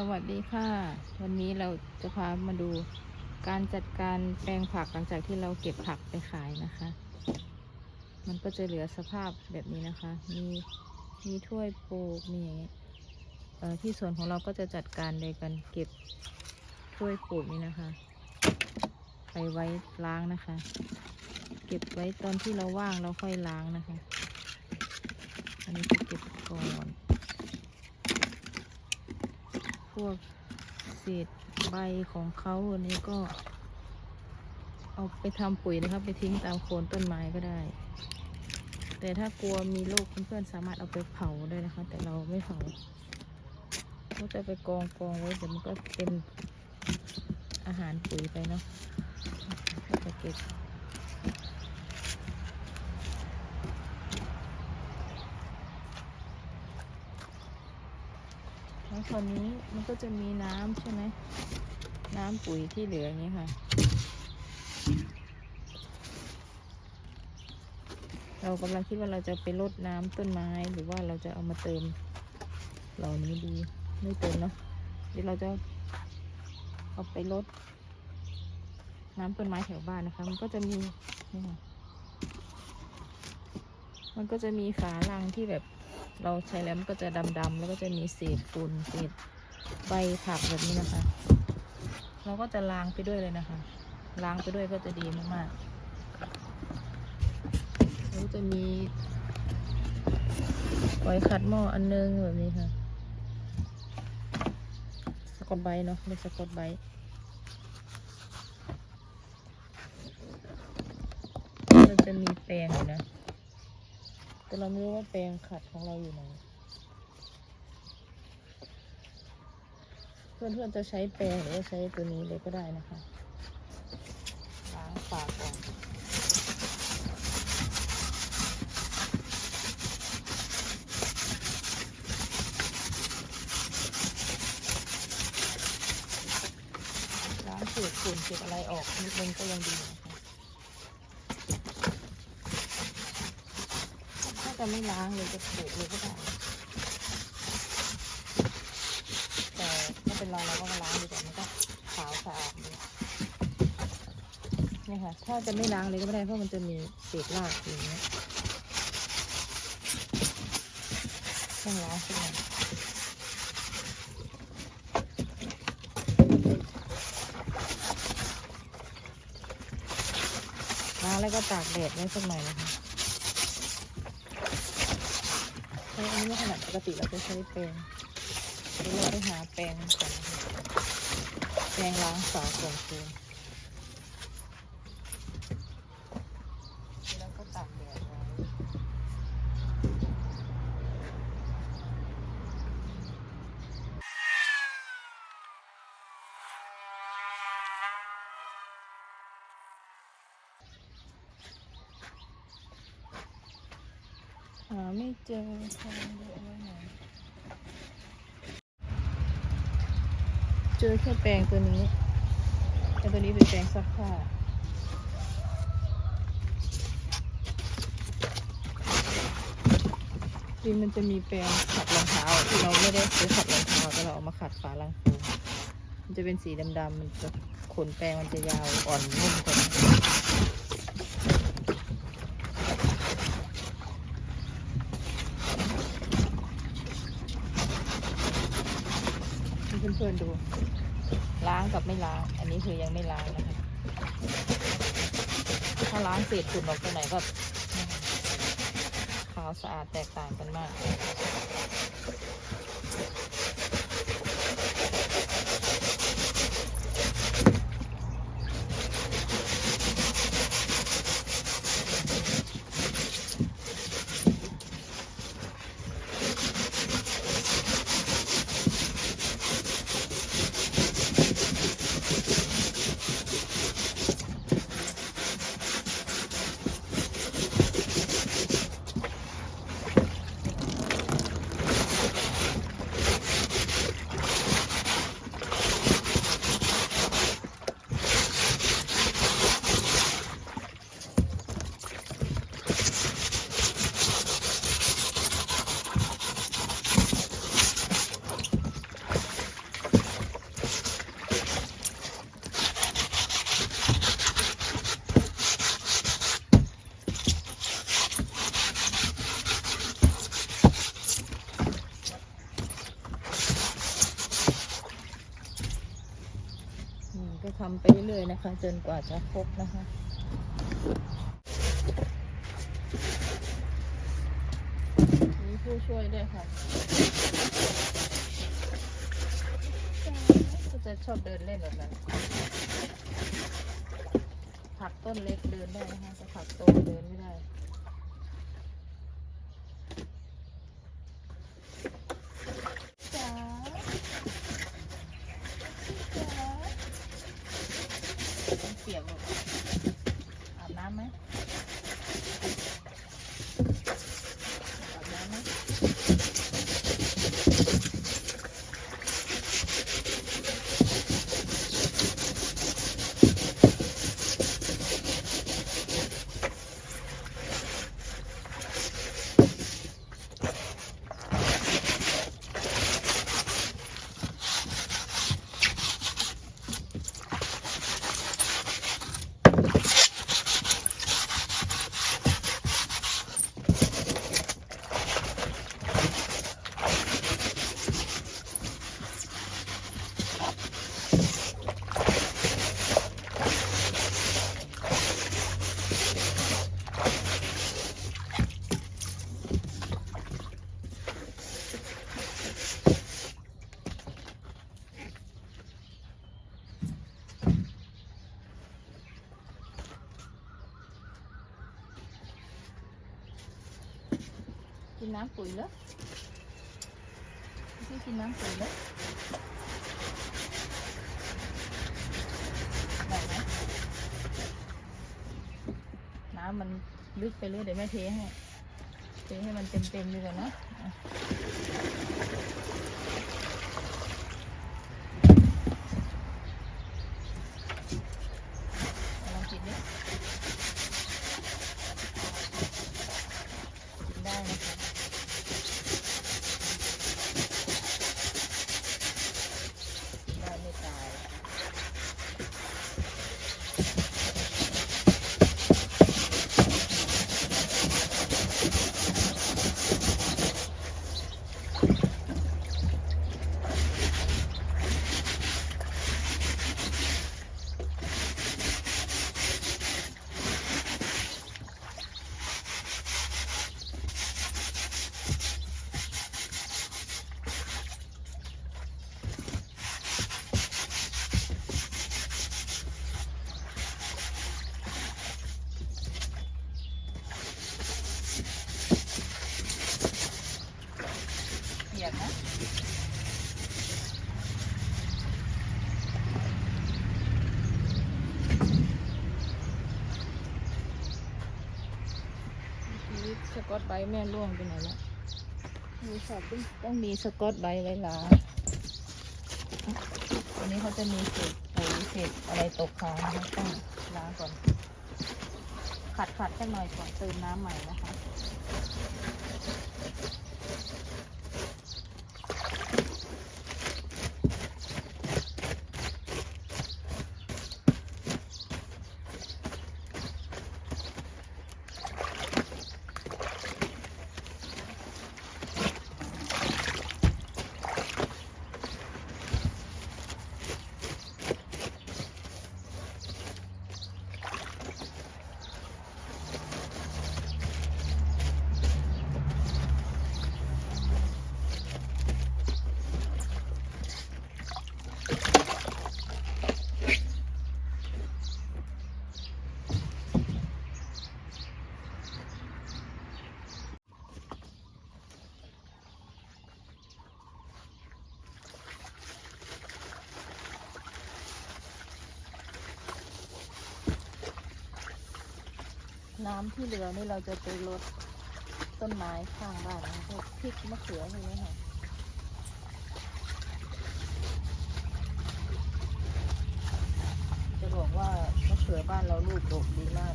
สวัสดีค่ะ วันนี้เราจะพามาดูการจัดการแปลงผักหลังจากที่เราเก็บผักไปขายนะคะ มันก็จะเหลือสภาพแบบนี้นะคะ มีมีถ้วยปลูกมีเอ่อที่สวนของเราก็จะจัดการโดยการเก็บถ้วยปลูกนี้นะคะ ไปไว้ล้างนะคะ เก็บไว้ตอนที่เราว่างเราค่อยล้างนะคะ อันนี้จะเก็บก่อน พวกเศษใบของเขาอันนี้ก็ เอาไปทำปุ๋ยนะครับ ไปทิ้งตามโคนต้นไม้ก็ได้ แต่ถ้ากลัวมีโรคเพื่อนๆสามารถเอาไปเผาได้นะคะ แต่เราไม่เผาก็จะไปกองกองไว้เดี๋ยวมันก็เป็นอาหารปุ๋ยไปเนาะจะเก็บ แล้วคราวนี้มันก็จะมีน้ำใช่ไหม น้ำปุ๋ยที่เหลืออย่างนี้ค่ะ เรากำลังคิดว่าเราจะไปรดน้ำต้นไม้หรือว่าเราจะเอามาเติม เหล่านี้ดี ไม่เติมเนาะ เดี๋ยวเราจะเอาไปรดน้ำต้นไม้แถวบ้านนะคะ มันก็จะมีนี่ค่ะมันก็จะมีฝาลังที่แบบ เราใช้แล้วมันก็จะดำๆแล้วก็จะมีเศษฝุ่นเศษใบผักแบบนี้นะคะ เราก็จะล้างไปด้วยเลยนะคะ ล้างไปด้วยก็จะดีมากๆแล้วจะมีไว้ขัดหม้ออันนึงแบบนี้ค่ะสกอตไบเนาะเรียสกอตไบมันจะมีแปรงอยู่นะ เราไม่รู้ว่าแปรงขัดของเราอยู่ไหน เพื่อนๆจะใช้แปรงหรือว่าใช้ตัวนี้เลยก็ได้นะคะล้างฝาก่อนล้างเศษฝุ่นเศษอะไรออกนิดนึงก็ยังดีนะคะ ถ้า จะไม่ล้างเลยจะปลูกเลยก็ได้แต่ไม่เป็นไรเราก็มาล้างดีกว่ามันก็ขาวสะอาดดีนี่ค่ะ ถ้าจะไม่ล้างเลยก็ไม่ได้เพราะมันจะมีเศษรากอย่างเงี้ยต้องล้างสักหน่อยล้างแล้วก็ตากแดดไว้สักหน่อยนะคะ ใช้ อันนี้ไม่ถนัดปกติเราจะใช้แปรงเราไปหาแปรงก่อนแปรงล้างฝาก่อนคือแล้วก็ตากแดดไว้ หาไม่เจอแปรงเยอะไว้ไหนเจอแค่แปรงตัวนี้แต่ตัวนี้เป็นแปรงซักผ้าจริงมันจะมีแปรงขัดรองเท้าที่เราไม่ได้ซื้อขัดรองเท้าแต่เราเอามาขัดฝาลังฟูมันจะเป็นสีดำๆมันจะขนแปรงมันจะยาวอ่อนนุ่มกว่านี้ให้ เพื่อนๆดู ล้างกับไม่ล้าง อันนี้คือยังไม่ล้างนะคะ ถ้าล้างเศษฝุ่นออกไปไหนก็ขาวสะอาดแตกต่างกันมาก เทำไปเรื่อยๆนะคะ จนกว่าจะครบนะคะมีผู้ช่วยด้วยค่ะก็จะชอบเดินเล่นแบบนั้นผักต้นเล็กเดินได้นะคะแต่ผักโตเดินไม่ได้ จ๋าจ๋ามันเปียกหมดอาบน้ำไหมอาบน้ำไหม กินน้ำปุ๋ยแล้วพี่กินน้ำปุ๋ยแล้วได้ไหมน้ำมันลึกไปเลยเดี๋ยวแม่เทให้ เทให้มันเต็มๆดีกว่านะอะลองกินดิกินได้นะคะกินได้ไม่ตาย เปี ยกนะชีวิตสกอตไบรท์แม่ร่วงไปไหนแล้วมีสอบต้องต้องมีสกอตไบรท์ไว้ล้างอันนี้เขาจะมีเศษปุ๋ยเศษอะไรตกค้างนะคะต้องล้างก่อน ขัดขัดสักหน่อยก่อนเติมน้ำใหม่นะคะ น้ำที่เหลือนี่เราจะไปลดต้นไม้ข้างบ้านนะพวกพริกมะเขือพวกนี้ค่ะจะบอกว่ามะเขือบ้านเราลูกดกดีมาก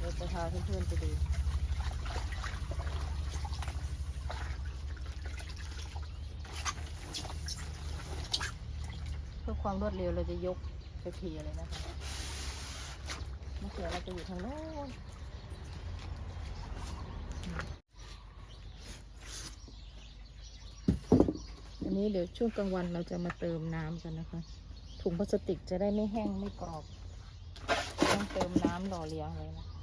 เราจะพาเพื่อนๆไปดูเพื่อความรวดเร็วเราจะยกไปเพียเลยนะคะ มะเขือเราจะอยู่ทางโน้นอันนี้เดี๋ยวช่วงกลางวันเราจะมาเติมน้ำกันนะคะ ถุงพลาสติกจะได้ไม่แห้งไม่กรอบ ต้องเติมน้ำหล่อเลี้ยงเลยนะคะ